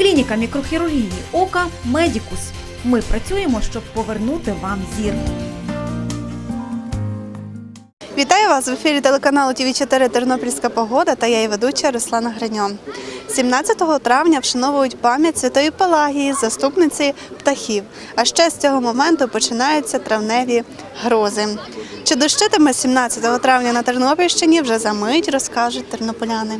Клініка мікрохірургії ока Медікус. Ми працюємо, щоб повернути вам зір. Вітаю вас в ефірі телеканалу ТВ 4 Тернопільська погода та я її ведуча Руслана Граньон. 17 травня вшановують пам'ять святої Пелагії, заступниці птахів. А ще з цього моменту починаються травневі грози. Чи дощитиме 17 травня на Тернопільщині, вже за мить розкажуть тернополяни.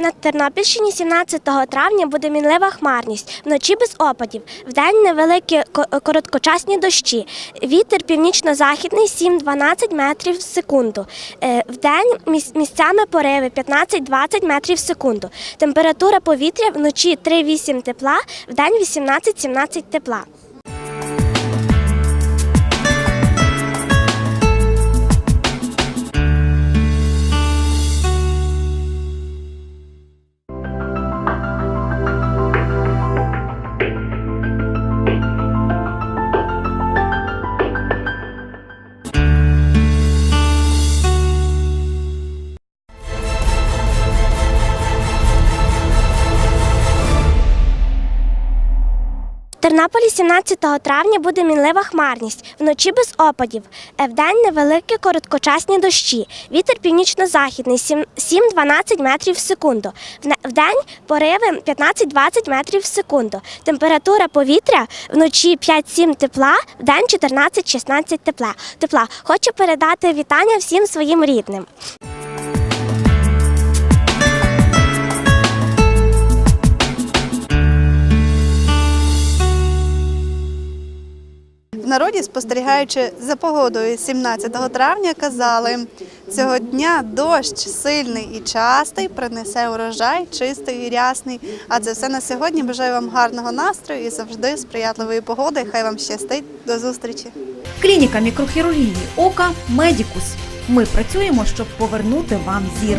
На Тернопільщині 17 травня буде мінлива хмарність, вночі без опадів, вдень невеликі короткочасні дощі. Вітер північно-західний 7-12 метрів в секунду. Е, Вдень місцями пориви 15-20 метрів в секунду. Температура повітря вночі 3-8 тепла, вдень 18-17 тепла. Тернополі 17 травня буде мінлива хмарність, вночі без опадів, вдень невеликі короткочасні дощі. Вітер північно-західний 7 7-12 метрів в секунду. Вдень пориви 15-20 метрів в секунду. Температура повітря вночі 5-7 тепла, вдень 14-16 тепла. тепла. Хочу передати вітання всім своїм рідним. Народі, спостерігаючи за погодою 17 травня, казали, цього дня дощ сильний і частий принесе урожай, чистий і рясний. А це все на сьогодні. Бажаю вам гарного настрою і завжди сприятливої погоди. Хай вам щастить. До зустрічі! Клініка мікрохірургії ока Медікус. Ми працюємо, щоб повернути вам зір.